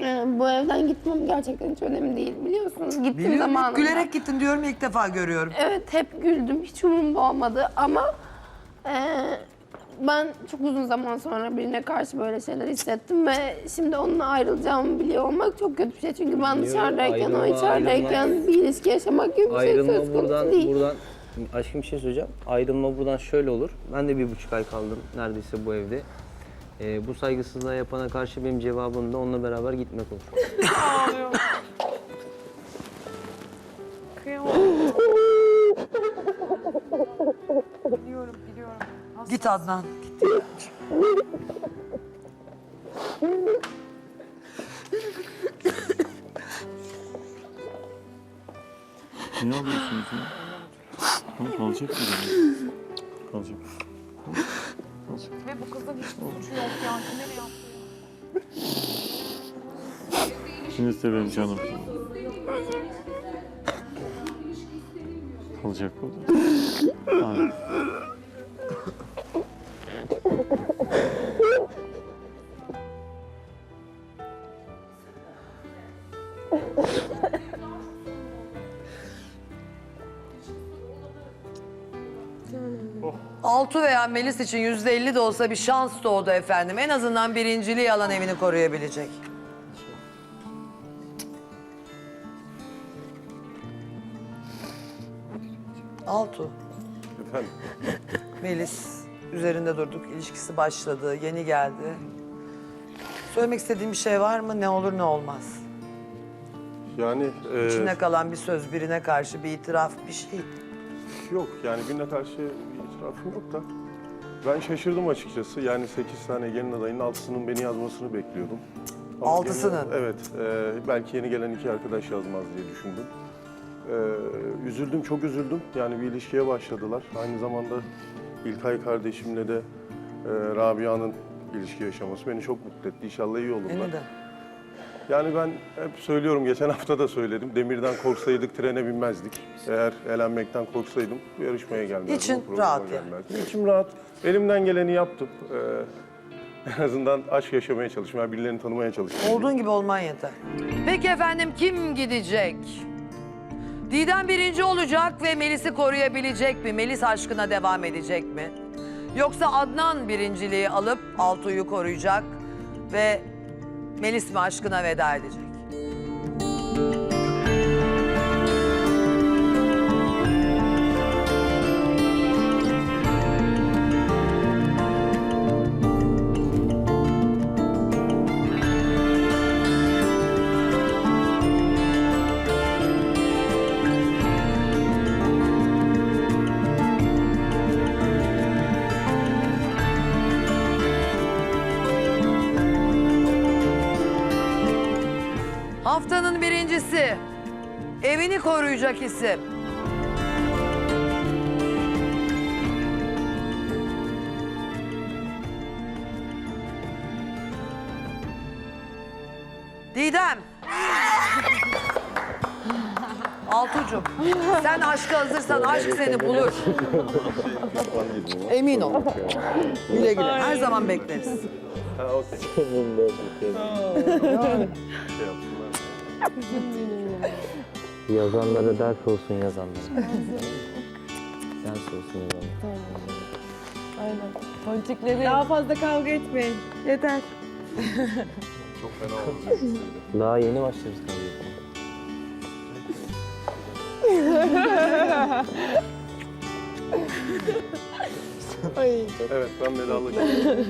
Ee, bu evden gitmem gerçekten hiç önemli değil biliyorsunuz. Gittiğim Biliyorum hep zamanında. gülerek gittin diyorum ilk defa görüyorum. Evet hep güldüm. Hiç umurumda olmadı ama eee, ben çok uzun zaman sonra birine karşı böyle şeyler hissettim ve şimdi onunla ayrılacağımı biliyor olmak çok kötü bir şey. Çünkü ben Niye? dışarıdayken, o Ayrılma, içerideyken bir ilişki yaşamak gibi bir şey söz Ayrılma konusu buradan, değil. buradan aşkım bir şey söyleyeceğim. Ayrılma buradan şöyle olur. Ben de bir buçuk ay kaldım neredeyse bu evde. Ee, bu saygısızlığa yapana karşı benim cevabım da onunla beraber gitmek olur. Git Adnan. Ne alıyorsunuz ya? Tamam kalacak mı? Kalacak. Ve bu kızın hiçbir suçu yok ya. Kime ne yaptı ya? Şimdi de benim canım. Kalacak o da. Aynen. Altu veya Melis için yüzde elli de olsa bir şans doğdu efendim. En azından birinciliği alan evini koruyabilecek. Altu. Efendim? Melis üzerinde durduk. İlişkisi başladı. Yeni geldi. Söylemek istediğin bir şey var mı? Ne olur ne olmaz. Yani e, İçinde kalan bir söz birine karşı bir itiraf bir şey. Yok yani birine karşı bir itirafım yok da ben şaşırdım açıkçası. Yani 8 tane gelin adayının altısının beni yazmasını bekliyordum. Ama Altısının? evet. e, belki yeni gelen iki arkadaş yazmaz diye düşündüm. E, üzüldüm, çok üzüldüm. Yani bir ilişkiye başladılar. Aynı zamanda İlkay kardeşimle de e, Rabia'nın ilişki yaşaması beni çok mutlu etti. İnşallah iyi olurlar. Beni de. Yani ben hep söylüyorum, geçen hafta da söyledim. Demirden korksaydık trene binmezdik. Eğer elenmekten korksaydım yarışmaya gelmezdim. İçin programa rahat yani. gelmezdim. İçim rahat. Elimden geleni yaptım. Ee, en azından aşk yaşamaya çalıştım. Yani birilerini tanımaya çalıştım. Olduğun gibi olman yeter. Peki efendim kim gidecek? Didem birinci olacak ve Melis'i koruyabilecek mi? Melis aşkına devam edecek mi? Yoksa Adnan birinciliği alıp Altuğ'u koruyacak ve Melis mi aşkına veda edecek? Haftanın birincisi, evini koruyacak isim. Didem. Altucuğum, sen aşka hazırsan aşk seni bulur. Emin ol. Güle güle. Her zaman bekleriz. Ha, okey. Yazanlara ders olsun yazanlara. ders olsun yazanlara. Daha fazla kavga etmeyin. Yeter. Çok fena oldu. Daha yeni başlarız tabii. Evet ben vedalaşıyorum.